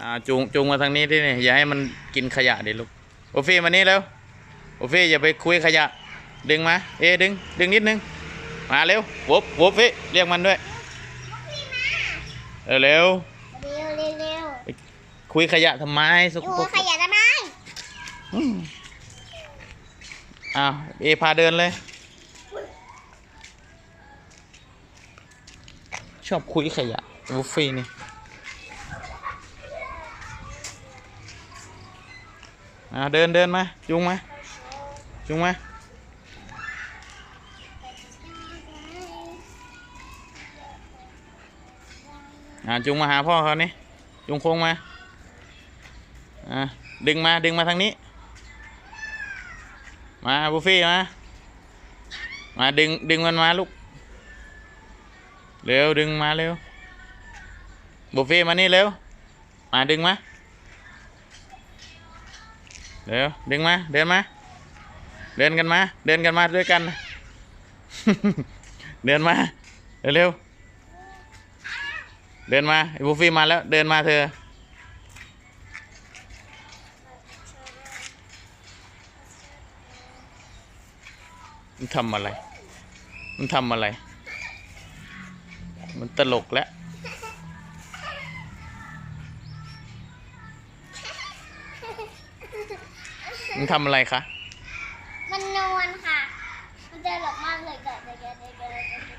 อ่าจูงจูงมาทางนี้ที่นี่อย่าให้มันกินขยะดิลูกโอฟี่มานี่เร็วโอฟี่อย่าไปคุยขยะ ดึงมา เอะดึง ดึงนิดนึง มาเร็ววบวบฟี่เรียกมันด้วยเร็วเร็วเร็วเร็วเร็วคุยขยะทำไมสกอยู่ปรกขยันทำไมอืมอ้าวเอพาเดินเลย ชอบคุยขยะบุฟฟี่นี่ อ่าเดินเดินมาจุงมาจุงมาอ่าจุงมาหาพ่อเขานี่จุงโค้งมาอ่าดึงมาดึงมาทางนี้ มาบุฟฟี่มามาดึงดึงมันมาลูกเร็วดึงมาเร็วบุฟฟี่มานี่เร็วมาดึงมา เร็วดึงมาเดินมา เดินกันมา เดินกันมาด้วยกัน เดินมาเร็วเดินมาไอ้บุฟฟี่มาแล้วเดินมาเธอ มันทำอะไร มันทำอะไร มันตลกแล้ว มันทำอะไรคะ มันนวลค่ะ มันจะหลอกมากเลยเกิดเกิดเกิดเกิดเกิด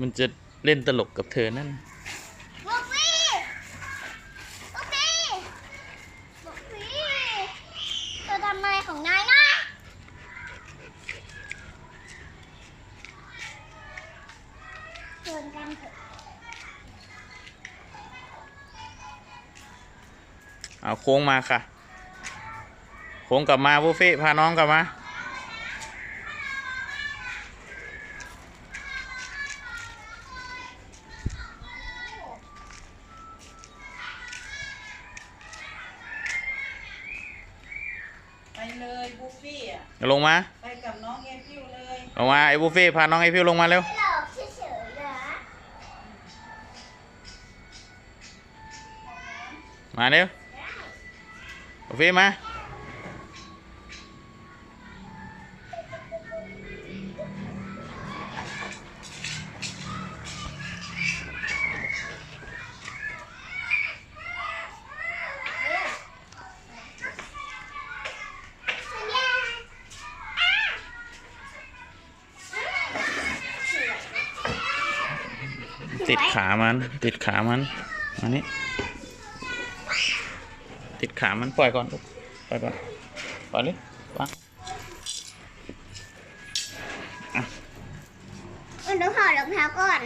มันจะเล่นตลกกับเธอนั่นบุฟฟี่บุฟฟี่บุฟฟี่เธอทำอะไรของนายนะชวนกันเถอะ เอาโค้งมาค่ะ โค้งกลับมาบุฟเฟ่ต์พาน้องกลับมาไปเลยบุฟฟี่อะลงมา ไปกับน้องเอพิวเลยลงมาไอ้บุฟเฟ่ต์พาน้องไอ้พิวลงมาเร็ว หลอกเฉยๆเหรอมาเร็ว บุฟเฟ่ต์มาติดขามัน ติดขามันมานี่ ติดขามันปล่อยก่อนลูกปล่อยก่อนปล่อยเลยวางมันต้องถอดรองเท้าก่อน